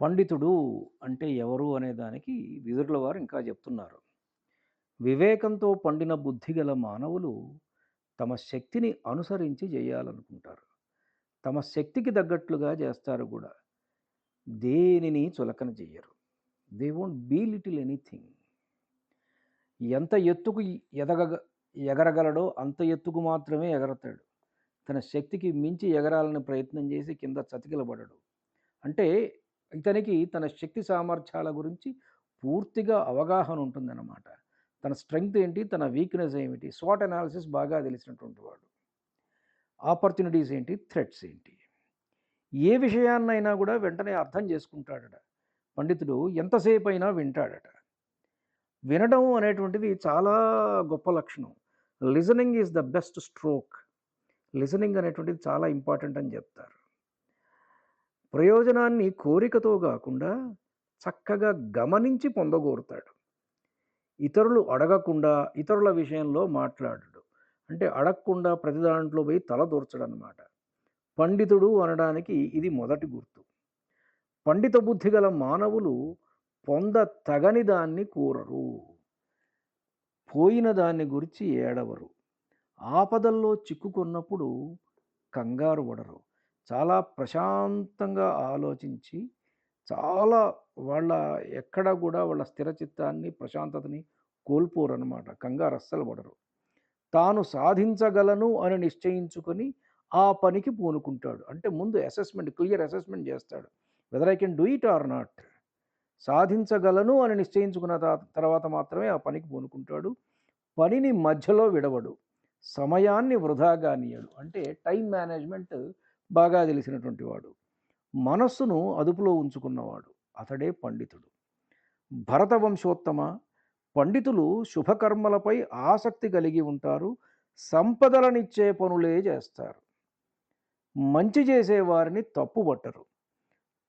పండితుడు అంటే ఎవరు అనే దానికి విదురుల వారు ఇంకా చెప్తున్నారు. వివేకంతో పండిన బుద్ధి గల మానవులు తమ శక్తిని అనుసరించి చేయాలనుకుంటారు. తమ శక్తికి తగ్గట్లుగా చేస్తారు కూడా. దేనిని చులకన చెయ్యరు. They won't belittle anything. ఎంత ఎత్తుకు ఎదగ ఎగరగలడో అంత ఎత్తుకు మాత్రమే ఎగరతాడు. తన శక్తికి మించి ఎగరాలని ప్రయత్నం చేసి కింద చతికిలబడడు. అంటే ఇతనికి తన శక్తి సామర్థ్యాల గురించి పూర్తిగా అవగాహన ఉంటుందన్నమాట. తన స్ట్రెంగ్త్ ఏంటి? తన వీక్నెస్ ఏమిటి? స్వాట్ అనాలిసిస్ బాగా తెలిసినటువంటి వాడు. ఆపర్చునిటీస్ ఏంటి? థ్రెట్స్ ఏంటి? ఏ విషయాన్నైనా కూడా వెంటనే అర్థం చేసుకుంటాడట. పండితుడు ఎంతసేపు అయినా వింటాడట. వినడం అనేటువంటిది చాలా గొప్ప లక్షణం. Listening is the best stroke. Listening అనేటువంటిది చాలా ఇంపార్టెంట్ అని చెప్తారు. ప్రయోజనాన్ని కోరికతో కాకుండా చక్కగా గమనించి పొందగోరుతాడు. ఇతరులు అడగకుండా ఇతరుల విషయంలో మాట్లాడడు. అంటే అడగకుండా ప్రతి దాంట్లో పోయి తల దూర్చడనమాట పండితుడు అనడానికి ఇది మొదటి గుర్తు. పండిత బుద్ధి గల మానవులు పొంద తగని దాన్ని కూరరు. పోయిన దాన్ని గురించి ఏడవరు. ఆపదల్లో చిక్కుకున్నప్పుడు కంగారు పడరు. చాలా ప్రశాంతంగా ఆలోచించి చాలా వాళ్ళ ఎక్కడ కూడా వాళ్ళ స్థిర చిత్తాన్ని ప్రశాంతతని కోల్పోరనమాట కంగారు అస్సలు పడరు. తాను సాధించగలను అని నిశ్చయించుకొని ఆ పనికి పూనుకుంటాడు. అంటే ముందు అసెస్మెంట్ క్లియర్ అసెస్మెంట్ చేస్తాడు. Whether I can do it or not సాధించగలను అని నిశ్చయించుకున్న తర్వాత మాత్రమే ఆ పనికి పూనుకుంటాడు. పనిని మధ్యలో విడవడు. సమయాన్ని వృధా కానీయడు అంటే టైం మేనేజ్మెంట్ బాగా తెలిసినటువంటి వాడు. మనస్సును అదుపులో ఉంచుకున్నవాడు అతడే పండితుడు. భరత వంశోత్తమ పండితులు శుభకర్మలపై ఆసక్తి కలిగి ఉంటారు సంపదలనిచ్చే పనులే చేస్తారు. మంచి చేసేవారిని తప్పుబట్టరు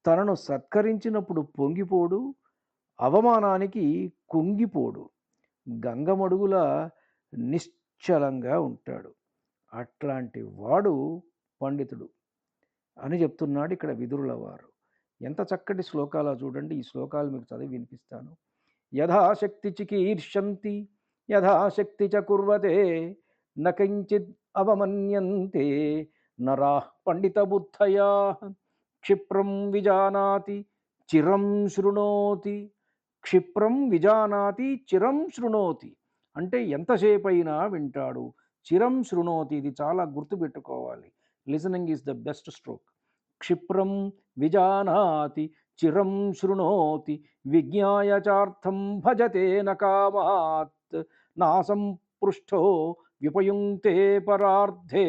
తనను సత్కరించినప్పుడు పొంగిపోడు అవమానానికి కుంగిపోడు. గంగమడుగుల నిశ్చలంగా ఉంటాడు. అట్లాంటి వాడు పండితుడు. అని చెప్తున్నాడు ఇక్కడ విదురుల వారు. ఎంత చక్కటి శ్లోకాలు చూడండి. ఈ శ్లోకాలు మీకు చదివి వినిపిస్తాను. యథాశక్తి చికీర్షంతి యథాశక్తి చ కుర్వతే నకించిద్ అవమన్యంతే నరా పండిత బుద్ధయా క్షిప్రం విజానాతి చిరం శృణోతి క్షిప్రం విజానాతి చిరం శృణోతి. అంటే ఎంతసేపైనా వింటాడు. చిరం శృణోతి ఇది చాలా గుర్తుపెట్టుకోవాలి. Listening is the best stroke क्षिप्रम विजानाति चिरम शृणोति विज्ञाय चार्थम भजते न कामात् नासं पृष्ठो व्युपयुङ्क्ते परार्थे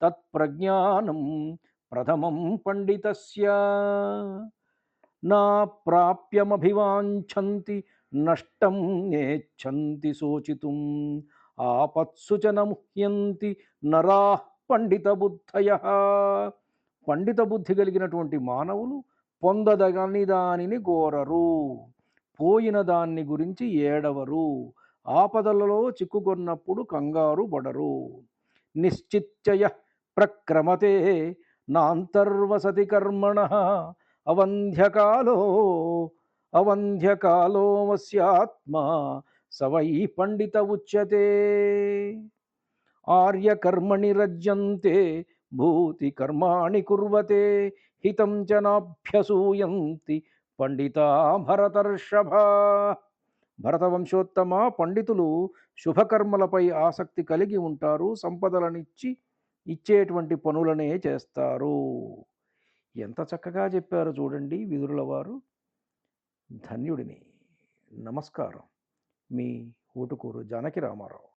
तत्प्रज्ञानं प्रथमं पण्डितस्य न प्राप्यमभिवाञ्छन्ति नष्टं नेच्छन्ति शोचितुम् आपत्सु च न मुह्यन्ति नराः పండిత బుద్ధయ. పండిత బుద్ధి కలిగినటువంటి మానవులు పొందదగని దానిని కోరరు. పోయిన దాన్ని గురించి ఏడవరు. ఆపదలలో చిక్కుకొన్నప్పుడు కంగారు పడరు. నిశ్చిత్యయ ప్రక్రమతే నాంతర్వసతి కర్మణ అవంధ్యకాలో అవంధ్యకాలో వస్యాత్మ సవై పండిత ఉచ్యతే. ఆర్యకర్మణి రజ్యంతే భూతి కర్మాణి కుర్వతే హితం చ నాభ్యసూయంతి పండిత భరతర్షభ భరతవంశోత్తమ పండితులు శుభకర్మలపై ఆసక్తి కలిగి ఉంటారు సంపదలనిచ్చి ఇచ్చేటువంటి పనులనే చేస్తారు. ఎంత చక్కగా చెప్పారు చూడండి విదురుల వారు. ధన్యుడిని. నమస్కారం. మీ ఊటుకూరు జానకి రామారావు.